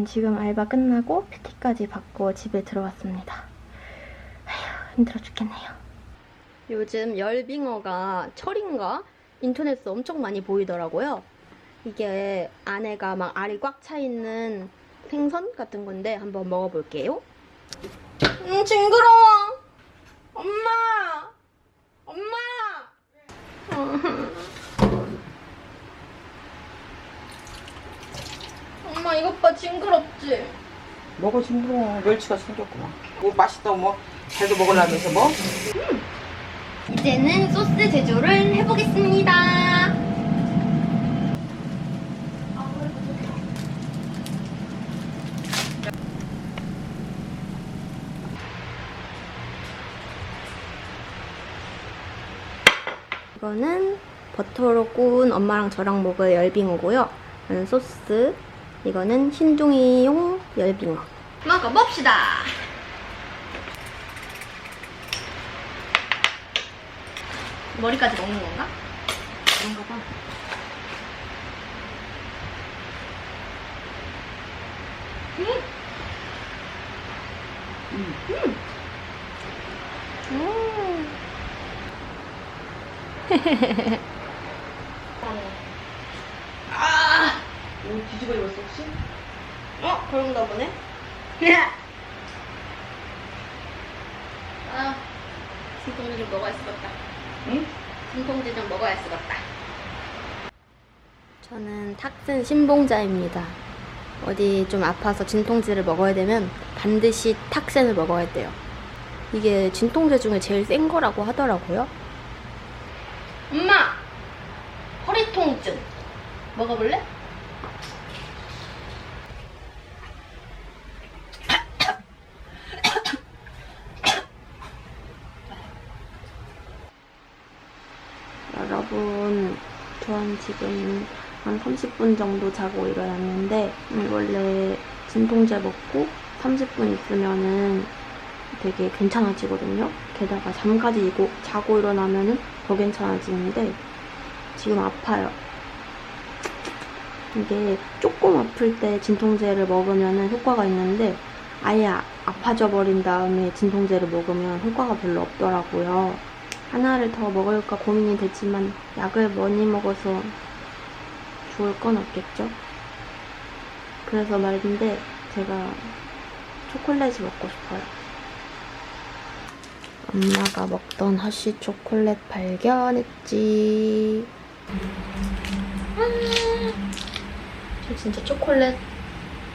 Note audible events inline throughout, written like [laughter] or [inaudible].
전 지금 알바 끝나고 PT까지 받고 집에 들어왔습니다. 아휴, 힘들어 죽겠네요. 요즘 열빙어가 철인가? 인터넷에 엄청 많이 보이더라고요. 이게 안에가 막 알이 꽉 차 있는 생선 같은 건데 한번 먹어볼게요. 음, 징그러워. 엄마! 엄마! 봐 징그럽지? 뭐가 징그러워 멸치가 생겼구나 뭐 맛있다고 뭐 잘도 먹으려면서 뭐 이제는 소스 제조를 해보겠습니다. 이거는 버터로 구운 엄마랑 저랑 먹을 열빙어고요. 이거는 소스, 이거는 신종이용 열빙어. 먹어봅시다. 머리까지 먹는 건가? 그런가 봐. 음. 음. 음. 아! [laughs] 오 뒤집어 입었어 혹시? 어? 그런가 보네? 아, 진통제 좀 먹어야 쓰겠다. 응? 진통제 좀 먹어야 쓰겠다. 저는 탁슨 신봉자입니다. 어디 좀 아파서 진통제를 먹어야 되면 반드시 탁센을 먹어야 돼요. 이게 진통제 중에 제일 센 거라고 하더라고요. 엄마! 허리 통증. 먹어볼래? 여러분, 전 지금 한 30분 정도 자고 일어났는데, 음, 원래 진통제 먹고 30분 있으면은 되게 괜찮아지거든요. 게다가 잠까지 이고, 자고 일어나면은 더 괜찮아지는데, 지금 아파요. 이게 조금 아플 때 진통제를 먹으면 효과가 있는데, 아예 아- 아파져 버린 다음에 진통제를 먹으면 효과가 별로 없더라고요. 하나를 더 먹을까 고민이 되지만 약을 많이 먹어서 죽을 건 없겠죠? 그래서 말인데 제가 초콜릿이 먹고 싶어요. 엄마가 먹던 하시 초콜릿 발견했지. 아, 저 진짜 초콜릿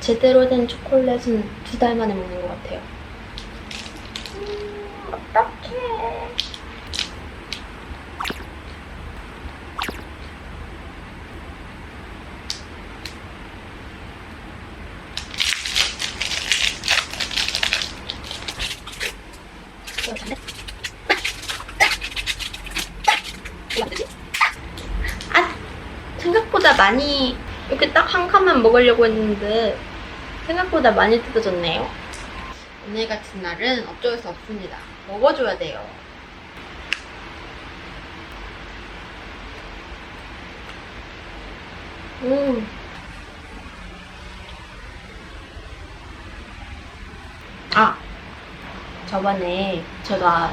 제대로 된 초콜릿은 두 달 만에 먹는 것 같아요. 음, 어떡해. 아, 생각보다 많이 이렇게 딱 한 칸만 먹으려고 했는데 생각보다 많이 뜯어졌네요. 오늘 같은 날은 어쩔 수 없습니다. 먹어줘야 돼요. 음. 아, 저번에 제가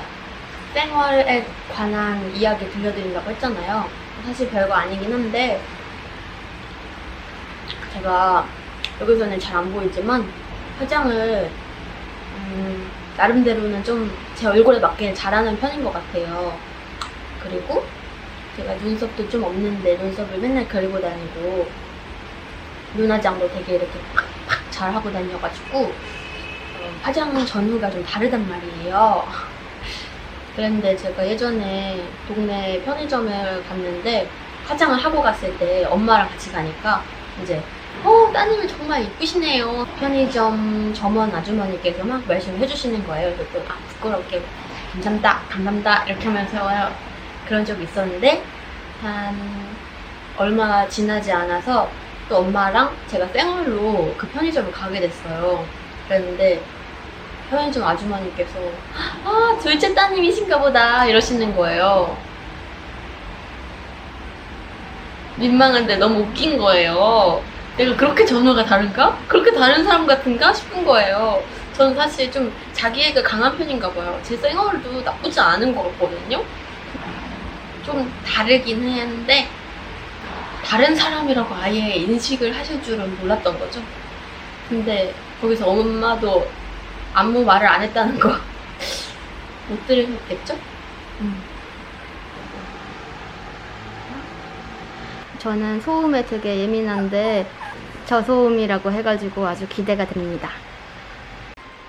생활에 관한 이야기 들려드린다고 했잖아요. 사실 별거 아니긴 한데, 제가 여기서는 잘 안 보이지만, 화장을, 음, 나름대로는 좀 제 얼굴에 맞게 잘하는 편인 것 같아요. 그리고 제가 눈썹도 좀 없는데 눈썹을 맨날 그리고 다니고, 눈화장도 되게 이렇게 팍팍 잘 하고 다녀가지고, 어, 화장 전후가 좀 다르단 말이에요. [laughs] 그런데 제가 예전에 동네 편의점을 갔는데 화장을 하고 갔을 때 엄마랑 같이 가니까 이제 어 따님이 정말 이쁘시네요 편의점 점원 아주머니께서 막 말씀을 해주시는 거예요 그래서 또, 아 부끄럽게 감사합니다 감사합니다 이렇게 하면서 그런 적이 있었는데 한 얼마 지나지 않아서 또 엄마랑 제가 생얼로 그 편의점을 가게 됐어요 그랬는데 편의점 아주머니께서 아 둘째 따님이신가 보다 이러시는 거예요. 민망한데 너무 웃긴 거예요. 내가 그렇게 전화가 다른가? 그렇게 다른 사람 같은가 싶은 거예요. 저는 사실 좀 자기애가 강한 편인가 봐요. 제 생얼도 나쁘지 않은 것 같거든요. 좀 다르긴 했는데 다른 사람이라고 아예 인식을 하실 줄은 몰랐던 거죠. 근데 거기서 엄마도 아무 말을 안 했다는 거 [laughs] 못 들으셨겠죠? 음. 저는 소음에 되게 예민한데 저소음이라고 해가지고 아주 기대가 됩니다.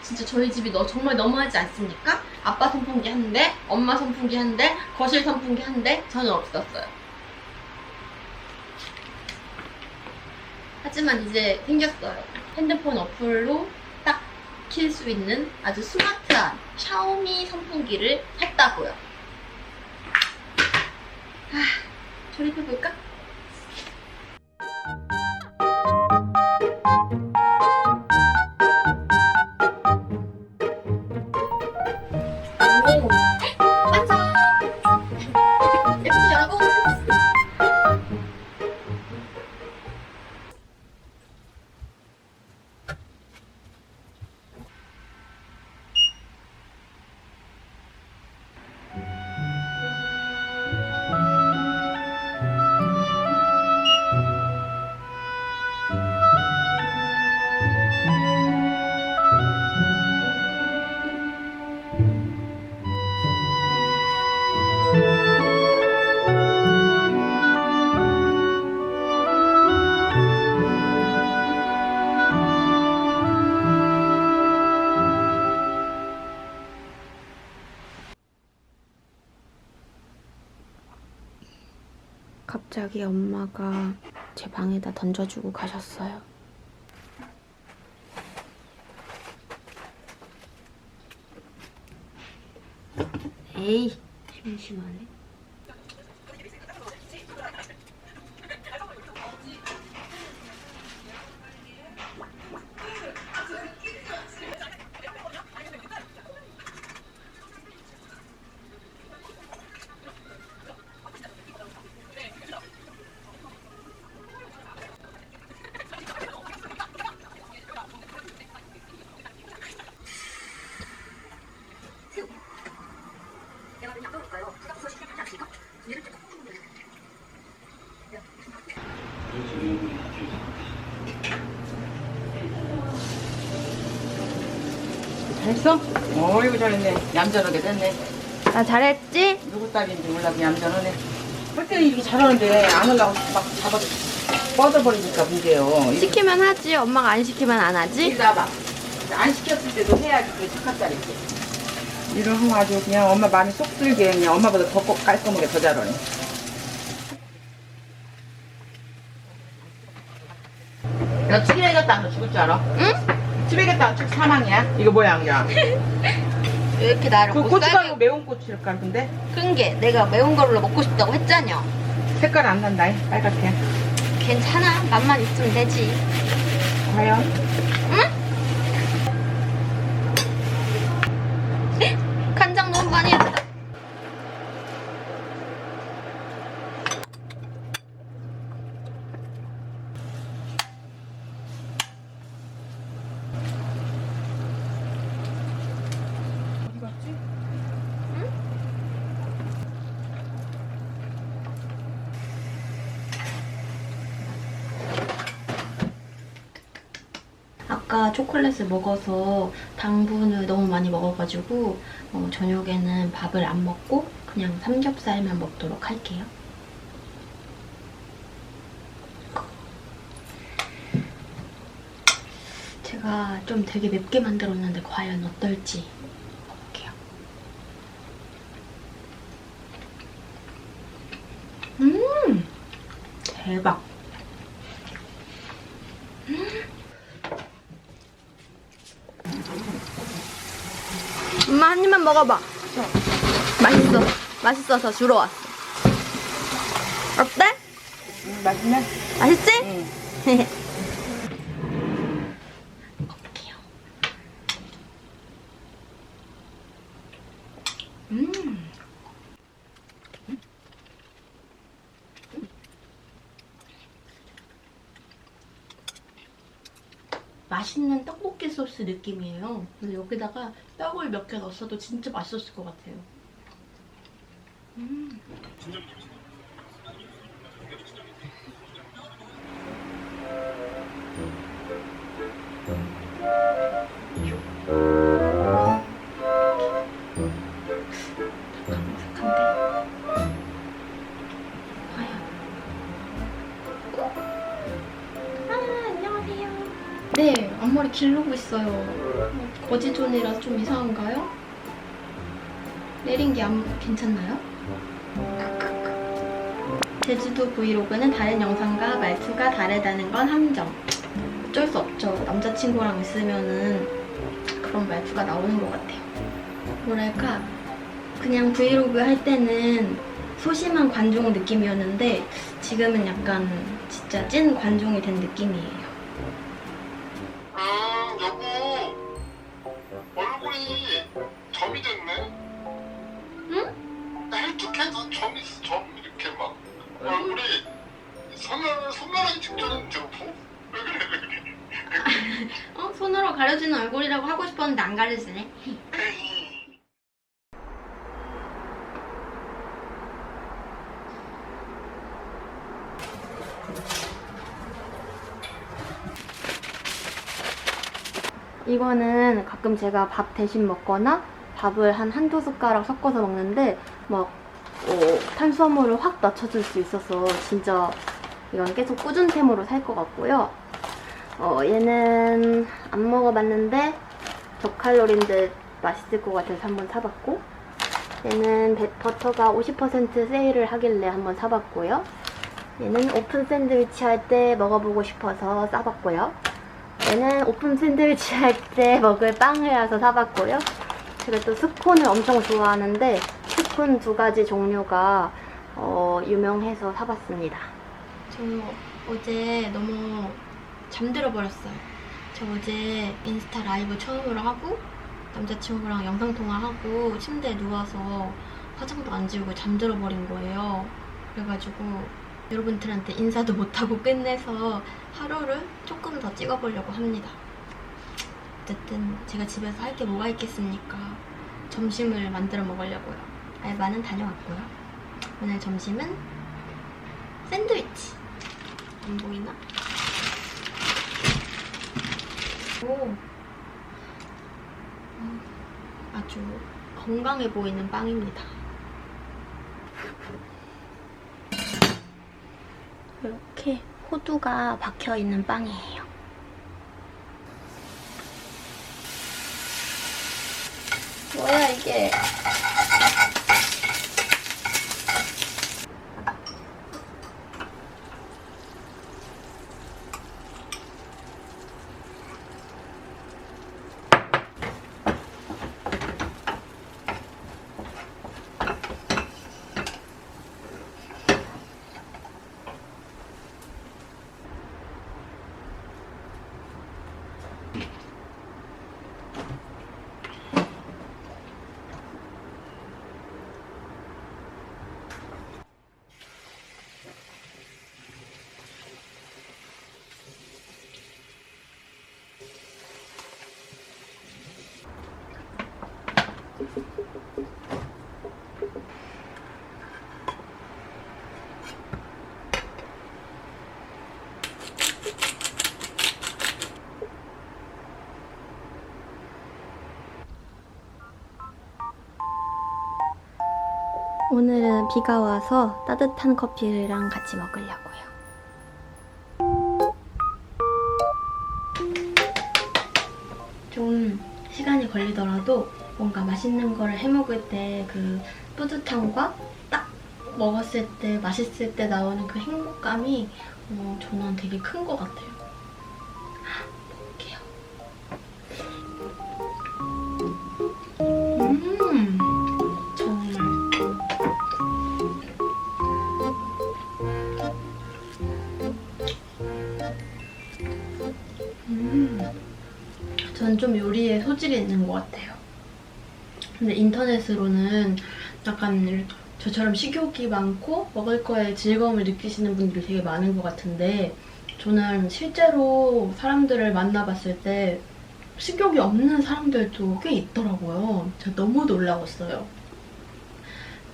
진짜 저희 집이 너 정말 너무하지 않습니까? 아빠 선풍기 한 대, 엄마 선풍기 한 대, 거실 선풍기 한 대, 저는 없었어요. 하지만 이제 생겼어요. 핸드폰 어플로 딱 킬 수 있는 아주 스마트한 샤오미 선풍기를 샀다고요. 아, 조립해볼까? 오, 갑자기 엄마가 제 방에다 던져주고 가셨어요. 에이, 심심하네. 잘했어? 어이구 잘했네. 얌전하게 됐네. 나 잘했지? 누구 딸인지 몰라도 얌전하네. 할 때는 이렇게 잘하는데 안 하려고 막 잡아 뻗어버리니까 문제예요. 시키면 하지. 엄마가 안 시키면 안 하지. 이리 나봐. 안 시켰을 때도 해야지 그게 착한 딸이지. 일을 하면 아주 그냥 엄마 마음이 쏙 들게 그냥 엄마보다 더 꼭 깔끔하게 더 잘하네. 너 찌개에 갔다 안 죽을 줄 알아? 응? 집에 갔다 안죽 사망이야? 이거 뭐야 그냥? 왜 이렇게 나를 그 못 고춧가루 살게 매운 고추를 깔던데? 큰게 내가 매운 걸로 먹고 싶다고 했잖여. 색깔 안 난다 빨갛게. 괜찮아. 맛만 있으면 되지. 과연? 간장 너무 많이 했다. 어디 갔지? 아까 초콜릿을 먹어서 당분을 너무 많이 먹어가지고 어, 저녁에는 밥을 안 먹고 그냥 삼겹살만 먹도록 할게요. 제가 좀 되게 맵게 만들었는데 과연 어떨지 먹을게요. 음! 대박! 엄마 한 입만 먹어봐. 맛있어. 맛있어서 주러 왔어. 어때? 음, 맛있네? 맛있지? 응. [laughs] 먹을게요. 음. 맛있는 떡볶이 소스 느낌이에요. 그래서 여기다가 떡을 몇 개 넣었어도 진짜 맛있었을 것 같아요. 음. 앞머리 길르고 있어요. 어, 거지존이라 좀 이상한가요? 내린 게 안, 괜찮나요? 제주도 브이로그는 다른 영상과 말투가 다르다는 건 함정. 어쩔 수 없죠. 남자친구랑 있으면은 그런 말투가 나오는 것 같아요. 뭐랄까, 그냥 브이로그 할 때는 소심한 관종 느낌이었는데 지금은 약간 진짜 찐 관종이 된 느낌이에요. 얼굴이라고 하고 싶었는데 안 가려지네. 이거는 가끔 제가 밥 대신 먹거나 밥을 한 한두 숟가락 섞어서 먹는데 막 어, 탄수화물을 확 낮춰줄 수 있어서 진짜 이건 계속 꾸준템으로 살 것 같고요. 어, 얘는 안 먹어봤는데 저칼로리인데 맛있을 것 같아서 한번 사봤고 얘는 배- 버터가 50% 세일을 하길래 한번 사봤고요. 얘는 오픈 샌드위치 할 때 먹어보고 싶어서 싸봤고요. 얘는 오픈 샌드위치 할 때 먹을 빵이라서 사봤고요. 제가 또 스콘을 엄청 좋아하는데 스콘 두 가지 종류가 어, 유명해서 사봤습니다. 저 어제 너무 잠들어 버렸어요. 저 어제 인스타 라이브 처음으로 하고 남자친구랑 영상 통화하고 침대에 누워서 화장도 안 지우고 잠들어 버린 거예요. 그래가지고 여러분들한테 인사도 못하고 끝내서 하루를 조금 더 찍어보려고 합니다. 어쨌든 제가 집에서 할 게 뭐가 있겠습니까? 점심을 만들어 먹으려고요. 알바는 다녀왔고요. 오늘 점심은 샌드위치. 안 보이나? 오. 음, 아주 건강해 보이는 빵입니다. 이렇게 호두가 박혀 있는 빵이에요. 뭐야 이게? 오늘은 비가 와서 따뜻한 커피랑 같이 먹으려고요. 좀 시간이 걸리더라도 뭔가 맛있는 거를 해 먹을 때 그 뿌듯함과 딱 먹었을 때 맛있을 때 나오는 그 행복감이 어, 저는 되게 큰 것 같아요. 먹을게요. 음, 정말. 음, 저는 좀 요리에 소질이 있는 것 같아요. 근데 인터넷으로는 약간 저처럼 식욕이 많고 먹을 거에 즐거움을 느끼시는 분들이 되게 많은 것 같은데 저는 실제로 사람들을 만나봤을 때 식욕이 없는 사람들도 꽤 있더라고요. 제가 너무 놀라웠어요.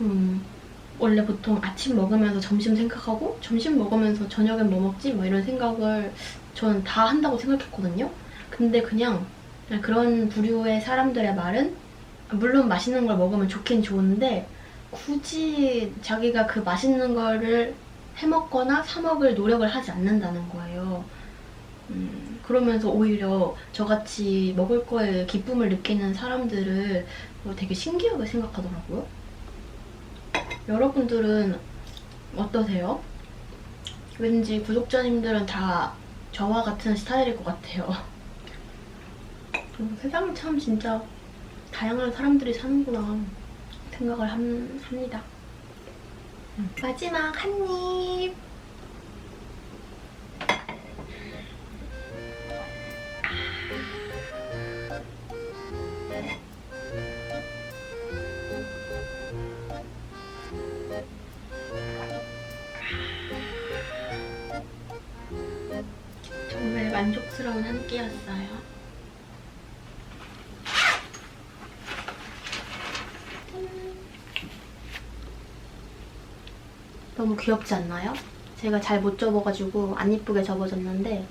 음, 원래 보통 아침 먹으면서 점심 생각하고 점심 먹으면서 저녁엔 뭐 먹지? 뭐 이런 생각을 저는 다 한다고 생각했거든요. 근데 그냥 그냥 그런 부류의 사람들의 말은 물론 맛있는 걸 먹으면 좋긴 좋은데 굳이 자기가 그 맛있는 거를 해먹거나 사먹을 노력을 하지 않는다는 거예요. 음, 그러면서 오히려 저같이 먹을 거에 기쁨을 느끼는 사람들을 뭐 되게 신기하게 생각하더라고요. 여러분들은 어떠세요? 왠지 구독자님들은 다 저와 같은 스타일일 것 같아요. [laughs] 음, 세상은 참 진짜 다양한 사람들이 사는구나 생각을 함- 합니다. 음, 마지막 한 입. 정말 만족스러운 한 끼였어요. 너무 귀엽지 않나요? 제가 잘 못 접어가지고 안 이쁘게 접어졌는데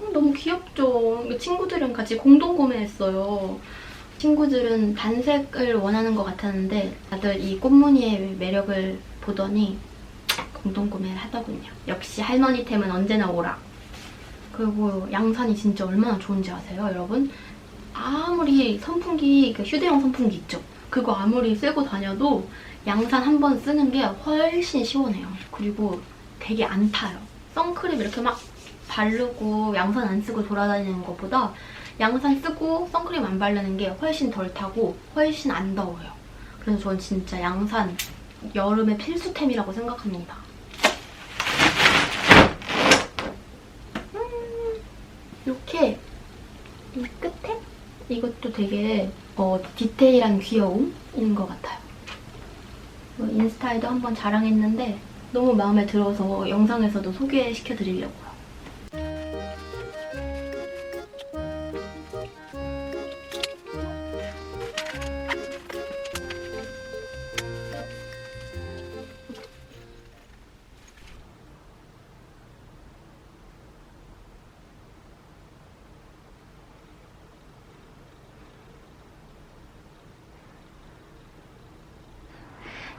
음, 너무 귀엽죠? 친구들이랑 같이 공동 구매했어요. 친구들은 단색을 원하는 것 같았는데 다들 이 꽃무늬의 매력을 보더니 공동 구매를 하더군요. 역시 할머니템은 언제나 오라. 그리고 양산이 진짜 얼마나 좋은지 아세요, 여러분? 아무리 선풍기, 그 휴대용 선풍기 있죠? 그거 아무리 쓰고 다녀도 양산 한 번 쓰는 게 훨씬 시원해요. 그리고 되게 안 타요. 선크림 이렇게 막 바르고 양산 안 쓰고 돌아다니는 것보다 양산 쓰고 선크림 안 바르는 게 훨씬 덜 타고 훨씬 안 더워요. 그래서 전 진짜 양산 여름의 필수템이라고 생각합니다. 음, 이렇게 이 끝에 이것도 되게 어, 디테일한 귀여움인 것 같아요. 뭐 인스타에도 한번 자랑했는데 너무 마음에 들어서 영상에서도 소개시켜 드리려고요.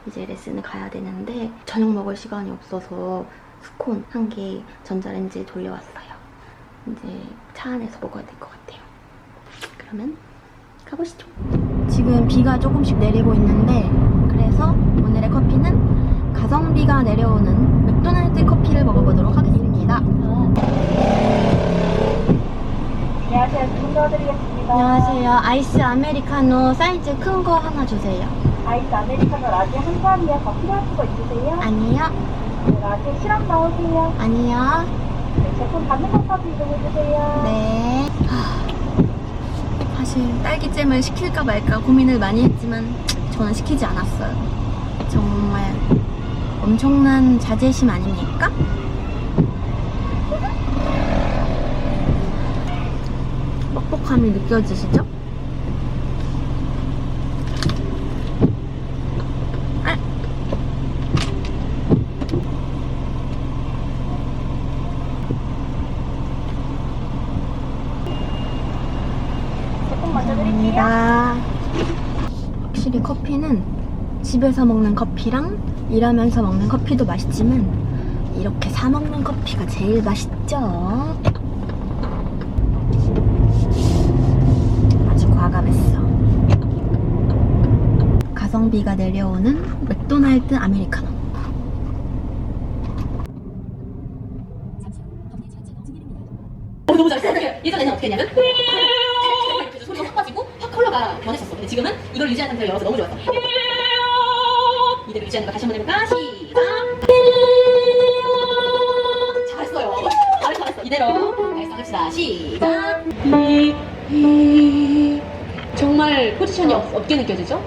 이제 레슨을 가야 되는데 저녁 먹을 시간이 없어서 스콘 한 개 전자레인지에 돌려왔어요. 이제 차 안에서 먹어야 될 것 같아요. 그러면 가보시죠. 지금 비가 조금씩 내리고 있는데 그래서 오늘의 커피는 가성비가 내려오는 맥도날드 커피를 먹어보도록 하겠습니다. 안녕하세요. 안녕하세요. 아이스 아메리카노 사이즈 큰 거 하나 주세요. 아이스 아메리카노 라떼 한 잔이요. 더 필요하신 거 있으세요? 아니요. 네, 라떼 시럽 나오세요. 아니요. 네, 제품 받는 것까지 이동해주세요. 네. 하, 사실 딸기잼을 시킬까 말까 고민을 많이 했지만 저는 시키지 않았어요. 정말 엄청난 자제심 아닙니까? 뻑뻑함이 느껴지시죠? 아. 제품 먼저 드릴게요. 감사합니다. 확실히 커피는 집에서 먹는 커피랑 일하면서 먹는 커피도 맛있지만 이렇게 사 먹는 커피가 제일 맛있죠. 아주 과감했어. 가성비가 내려오는 맥도날드 아메리카노. 어. 예전에는 어떻게 했냐면 [laughs] 소리가 확 빠지고 확 컬러가 변했었어. 근데 지금은 이걸 유지한 상태로 열어서 너무 좋았어. 이대로 유지하는 거 다시 한번 해볼까? 시작. 잘했어요. 잘했어, 잘했어. 이대로 다시 합시다. 시작. 정말 포지션이 없, 없게 느껴지죠?